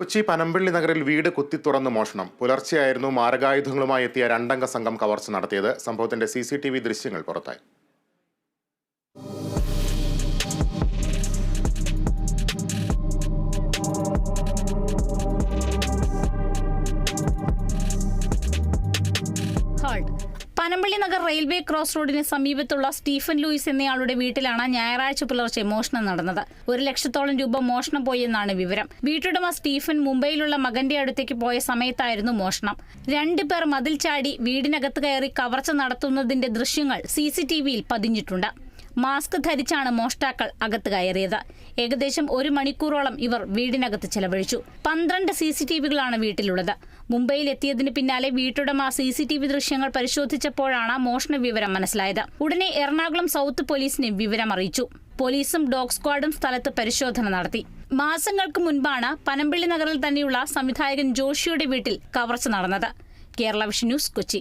കൊച്ചി പനമ്പള്ളി നഗറിൽ വീട് കുത്തി കുത്തിത്തുറന്ന് മോഷണം. പുലർച്ചെയായിരുന്നു മാരകായുധങ്ങളുമായി എത്തിയ രണ്ടംഗ സംഘം കവർച്ച നടത്തിയത്. സംഭവത്തിന്റെ സി സി ടി വി ദൃശ്യങ്ങൾ പുറത്തായി. പനമ്പള്ളി നഗർ റെയിൽവേ ക്രോസ് റോഡിന് സമീപത്തുള്ള സ്റ്റീഫൻ ലൂയിസ് എന്നയാളുടെ വീട്ടിലാണ് ഞായറാഴ്ച പുലർച്ചെ മോഷണം നടന്നത്. ഒരു ലക്ഷത്തോളം രൂപ മോഷണം പോയെന്നാണ് വിവരം. വീട്ടുടമ സ്റ്റീഫൻ മുംബൈയിലുള്ള മകന്റെ അടുത്തേക്ക് പോയ സമയത്തായിരുന്നു മോഷണം. രണ്ടു പേർ മതിൽ ചാടി വീടിനകത്ത് കയറി കവർച്ച നടത്തുന്നതിന്റെ ദൃശ്യങ്ങൾ സി പതിഞ്ഞിട്ടുണ്ട്. മാസ്ക് ധരിച്ചാണ് മോഷ്ടാക്കൾ അകത്ത് കയറിയത്. ഏകദേശം ഒരു മണിക്കൂറോളം ഇവർ വീടിനകത്ത് ചെലവഴിച്ചു. പന്ത്രണ്ട് സി സി ടി വികളാണ് വീട്ടിലുള്ളത്. മുംബൈയിൽ എത്തിയതിന് പിന്നാലെ വീട്ടുടമ സി സി ടി വി ദൃശ്യങ്ങൾ പരിശോധിച്ചപ്പോഴാണ് മോഷണ വിവരം മനസ്സിലായത്. ഉടനെ എറണാകുളം സൗത്ത് പോലീസിനെ വിവരം അറിയിച്ചു. പോലീസും ഡോഗ് സ്ക്വാഡും സ്ഥലത്ത് പരിശോധന നടത്തി. മാസങ്ങൾക്ക് മുൻപാണ് പനമ്പിള്ളി നഗറിൽ തന്നെയുള്ള സംവിധായകൻ ജോഷിയുടെ വീട്ടിൽ കവർച്ച നടന്നത്. Kerala vision news Kochi.